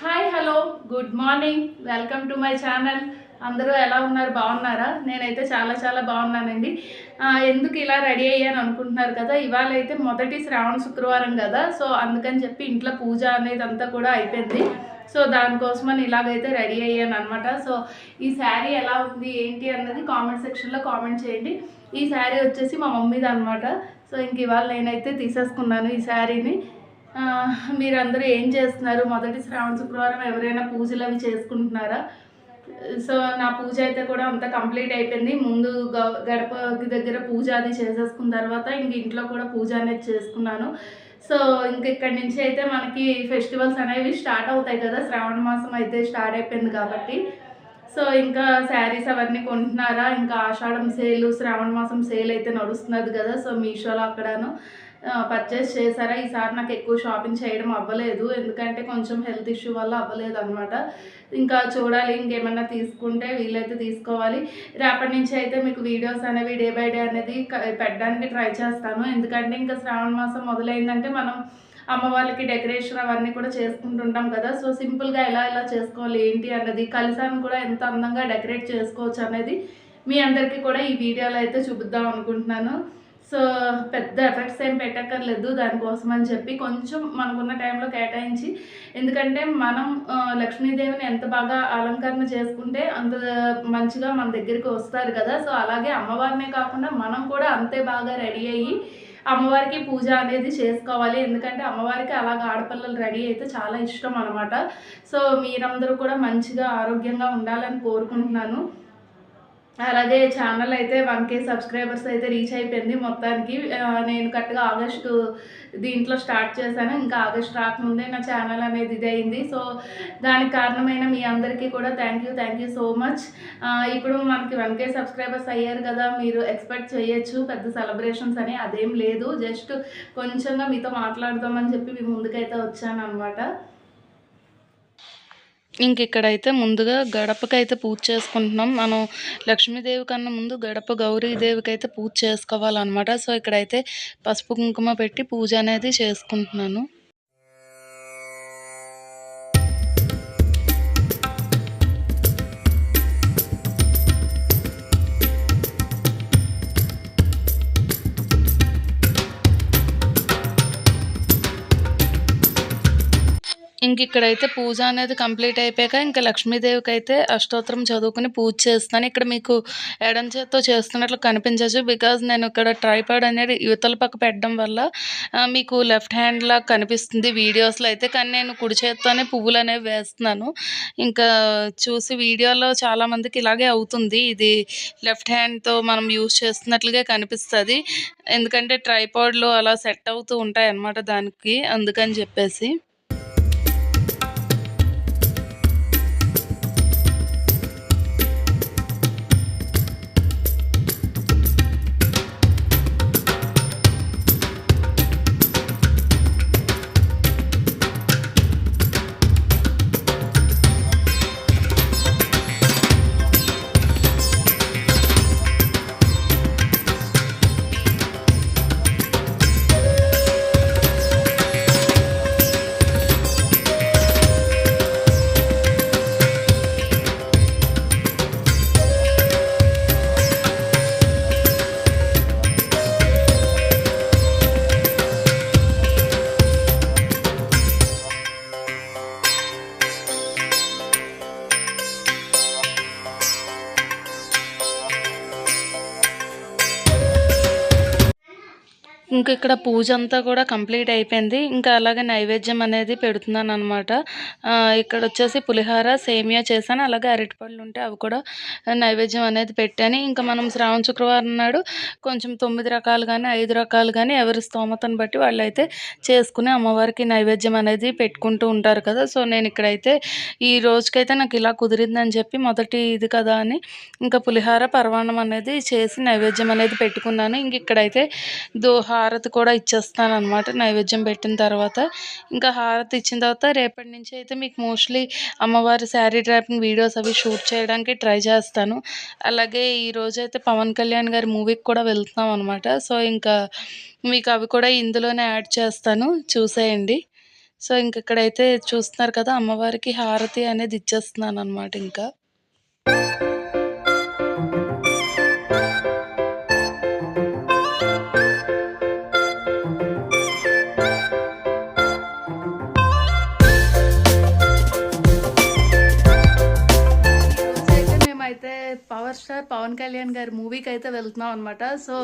Hi hello good morning. Welcome to my channel. అందరూ ఎలా ఉన్నారు? బాగున్నారా? నేనైతే చాలా చాలా బాగున్నానండి. ఎందుకు ఇలా రెడీ అయ్యాను అనుకుంటున్నారు కదా ఇవాళ అయితే మొదటి శ్రావణ శుక్రవారం కదా సో అందుకని చెప్పి ఇంట్లో పూజ అనేది అంతా కూడా అయిపోయింది. సో దానికోసమని ఇలాగైతే రెడీ అయ్యాను అనమాట సో ఈ శారీ ఎలా ఉంది ఏంటి అన్నది కామెంట్ సెక్షన్లో కామెంట్ చేయండి. ఈ శారీ వచ్చేసి మా మమ్మీది అనమాట సో ఇంక ఇవాళ నేనైతే తీసేసుకున్నాను ఈ శారీని. మీరందరూ ఏం చేస్తున్నారు? మొదటి శ్రావణ శుక్రవారం ఎవరైనా పూజలు అవి చేసుకుంటున్నారా? సో నా పూజ అయితే కూడా అంతా కంప్లీట్ అయిపోయింది. ముందు గ- గడపకి దగ్గర పూజ అది చేసేసుకున్న తర్వాత ఇంక ఇంట్లో కూడా పూజ అనేది చేసుకున్నాను. సో ఇంక ఇక్కడి నుంచి అయితే మనకి ఫెస్టివల్స్ అనేవి స్టార్ట్ అవుతాయి కదా. శ్రావణ మాసం అయితే స్టార్ట్ అయిపోయింది కాబట్టి. సో ఇంకా శారీస్ అవన్నీ కొంటున్నారా? ఇంకా ఆషాఢం సేల్ శ్రావణ మాసం సేల్ అయితే నడుస్తున్నది కదా. సో మీషోలో అక్కడను. పర్చేస్ చేశారా? ఈసారి నాకు ఎక్కువ షాపింగ్ చేయడం అవ్వలేదు. ఎందుకంటే కొంచెం హెల్త్ ఇష్యూ వల్ల అవ్వలేదు అనమాట ఇంకా చూడాలి ఇంకేమన్నా తీసుకుంటే వీలైతే తీసుకోవాలి. రేపటి నుంచి అయితే మీకు వీడియోస్ అనేవి డే బై డే అనేది పెట్టడానికి ట్రై చేస్తాను. ఎందుకంటే ఇంకా శ్రావణ మాసం మొదలైందంటే మనం అమ్మవారికి డెకరేషన్ అవన్నీ కూడా చేసుకుంటుంటాం కదా. సో సింపుల్గా ఎలా ఎలా చేసుకోవాలి ఏంటి అన్నది కలిసాన్ని కూడా ఎంత అందంగా డెకరేట్ చేసుకోవచ్చు అనేది మీ అందరికీ కూడా ఈ వీడియోలో అయితే చూపిద్దాం అనుకుంటున్నాను. సో పెద్ద ఎఫెక్ట్స్ ఏం పెట్టక్కర్లేదు దానికోసం అని చెప్పి కొంచెం మనకున్న టైంలో కేటాయించి ఎందుకంటే మనం లక్ష్మీదేవిని ఎంత బాగా అలంకరణ చేసుకుంటే అంత మంచిగా మన దగ్గరికి వస్తారు కదా. సో అలాగే అమ్మవారినే కాకుండా మనం కూడా అంతే బాగా రెడీ అయ్యి అమ్మవారికి పూజ అనేది చేసుకోవాలి. ఎందుకంటే అమ్మవారికి అలాగ ఆడపిల్లలు రెడీ అయితే చాలా ఇష్టం అనమాట సో మీరందరూ కూడా మంచిగా ఆరోగ్యంగా ఉండాలని కోరుకుంటున్నాను. అలాగే ఛానల్ అయితే వన్ కే సబ్స్క్రైబర్స్ అయితే రీచ్ అయిపోయింది మొత్తానికి. నేను కరెక్ట్గా ఆగస్టు దీంట్లో స్టార్ట్ చేశాను. ఇంకా ఆగస్ట్ రాకముందే నా ఛానల్ అనేది ఇది అయింది. సో దానికి కారణమైన మీ అందరికీ కూడా thank you thank you so much ఇప్పుడు మనకి వన్ కే సబ్స్క్రైబర్స్ అయ్యారు కదా మీరు ఎక్స్పెక్ట్ చేయొచ్చు పెద్ద సెలబ్రేషన్స్ అని. అదేం లేదు జస్ట్ కొంచెంగా మీతో మాట్లాడదామని చెప్పి మీ ముందుకైతే వచ్చాను అనమాట ఇంక ఇక్కడైతే ముందుగా గడపకైతే పూజ చేసుకుంటున్నాం. మనం లక్ష్మీదేవి కన్నా ముందు గడప గౌరీదేవికి అయితే పూజ చేసుకోవాలన్నమాట. సో ఇక్కడైతే పసుపు కుంకుమ పెట్టి పూజ అనేది చేసుకుంటున్నాను. ఇంక ఇక్కడైతే పూజ అనేది కంప్లీట్ అయిపోయాక ఇంకా లక్ష్మీదేవికి అయితే అష్టోత్తరం చదువుకుని పూజ చేస్తాను ఇక్కడ మీకు ఎడం చేత్తో చేస్తున్నట్లు కనిపించచ్చు బికాజ్ నేను ఇక్కడ ట్రైపాడ్ అనేది యువతల పక్క పెట్టడం వల్ల మీకు లెఫ్ట్ హ్యాండ్ లా కనిపిస్తుంది వీడియోస్లో అయితే. కానీ నేను కుడి చేత్తోనే పువ్వులు అనేవి వేస్తున్నాను. ఇంకా చూసి వీడియోలో చాలామందికి ఇలాగే అవుతుంది. ఇది లెఫ్ట్ హ్యాండ్తో మనం యూజ్ చేస్తున్నట్లుగా కనిపిస్తుంది. ఎందుకంటే ట్రైపాడ్లు అలా సెట్ అవుతూ ఉంటాయి అన్నమాట దానికి అందుకని చెప్పేసి. ఇంకా ఇక్కడ పూజ అంతా కూడా కంప్లీట్ అయిపోయింది. ఇంకా అలాగే నైవేద్యం అనేది పెడుతున్నాను అనమాట ఇక్కడ వచ్చేసి పులిహార సేమియా చేశాను. అలాగే అరటిపళ్ళు ఉంటే అవి కూడా నైవేద్యం అనేది పెట్టాను. ఇంకా మనం శ్రావణ శుక్రవారం నాడు కొంచెం తొమ్మిది రకాలు కానీ ఐదు రకాలు కానీ ఎవరి స్తోమతను బట్టి వాళ్ళు అయితే చేసుకుని అమ్మవారికి నైవేద్యం అనేది పెట్టుకుంటూ ఉంటారు కదా. సో నేను ఇక్కడైతే ఈ రోజుకైతే నాకు ఇలా కుదిరిందని చెప్పి మొదటి ఇది కదా అని ఇంకా పులిహార పరమాన్నం అనేది చేసి నైవేద్యం అనేది పెట్టుకున్నాను. ఇంక ఇక్కడైతే దోహా హారతి కూడా ఇచ్చేస్తాను అనమాట నైవేద్యం పెట్టిన తర్వాత ఇంకా హారతి ఇచ్చిన తర్వాత రేపటి నుంచి అయితే మీకు మోస్ట్లీ అమ్మవారి శారీ డ్రాపింగ్ వీడియోస్ అవి షూట్ చేయడానికి ట్రై చేస్తాను. అలాగే ఈరోజు అయితే పవన్ కళ్యాణ్ గారి మూవీకి కూడా వెళ్తున్నాం అనమాట సో ఇంకా మీకు అవి కూడా ఇందులోనే యాడ్ చేస్తాను. చూసేయండి. సో ఇంక ఇక్కడైతే చూస్తున్నారు కదా అమ్మవారికి హారతి అనేది ఇచ్చేస్తున్నాను అనమాట ఇంకా. పవర్ స్టార్ పవన్ కళ్యాణ్ గారి మూవీకి అయితే వెళ్తున్నాం అనమాట సో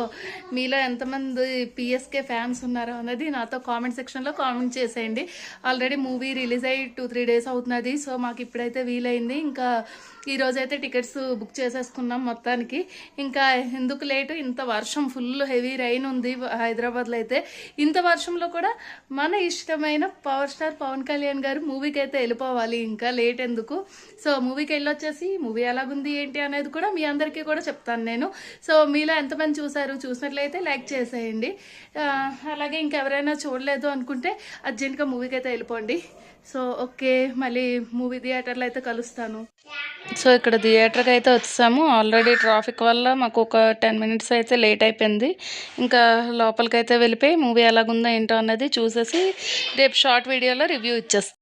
మీలో ఎంతమంది పిఎస్కే ఫ్యాన్స్ ఉన్నారో అన్నది నాతో కామెంట్ సెక్షన్లో కామెంట్ చేసేయండి. ఆల్రెడీ మూవీ రిలీజ్ అయ్యి టూ త్రీ డేస్ అవుతున్నది. సో మాకు ఇప్పుడైతే వీలైంది. ఇంకా ఈరోజు అయితే టికెట్స్ బుక్ చేసేసుకున్నాం మొత్తానికి. ఇంకా ఎందుకు లేటు ఇంత వర్షం ఫుల్ హెవీ రైన్ ఉంది హైదరాబాద్లో అయితే. ఇంత వర్షంలో కూడా మన ఇష్టమైన పవర్ స్టార్ పవన్ కళ్యాణ్ గారు మూవీకి అయితే వెళ్ళిపోవాలి. ఇంకా లేట్ ఎందుకు? సో మూవీకి వెళ్ళొచ్చేసి మూవీ ఎలాగుంది ఏంటి అనేది కూడా మీ అందరికీ కూడా చెప్తాను నేను. సో మీలో ఎంతమంది చూసారు చూసినట్లయితే లైక్ చేసేయండి. అలాగే ఇంకెవరైనా చూడలేదు అనుకుంటే అర్జెంట్గా మూవీకి అయితే వెళ్ళిపోండి. సో ఓకే మళ్ళీ మూవీ థియేటర్లో అయితే కలుస్తాను. సో ఇక్కడ థియేటర్కి అయితే వచ్చాము. ఆల్రెడీ ట్రాఫిక్ వల్ల మాకు ఒక టెన్ మినిట్స్ అయితే లేట్ అయిపోయింది. ఇంకా లోపలికి అయితే వెళ్ళిపోయి మూవీ ఎలాగుందో ఏంటో అన్నది చూసేసి రేపు షార్ట్ వీడియోలో రివ్యూ ఇచ్చేస్తాను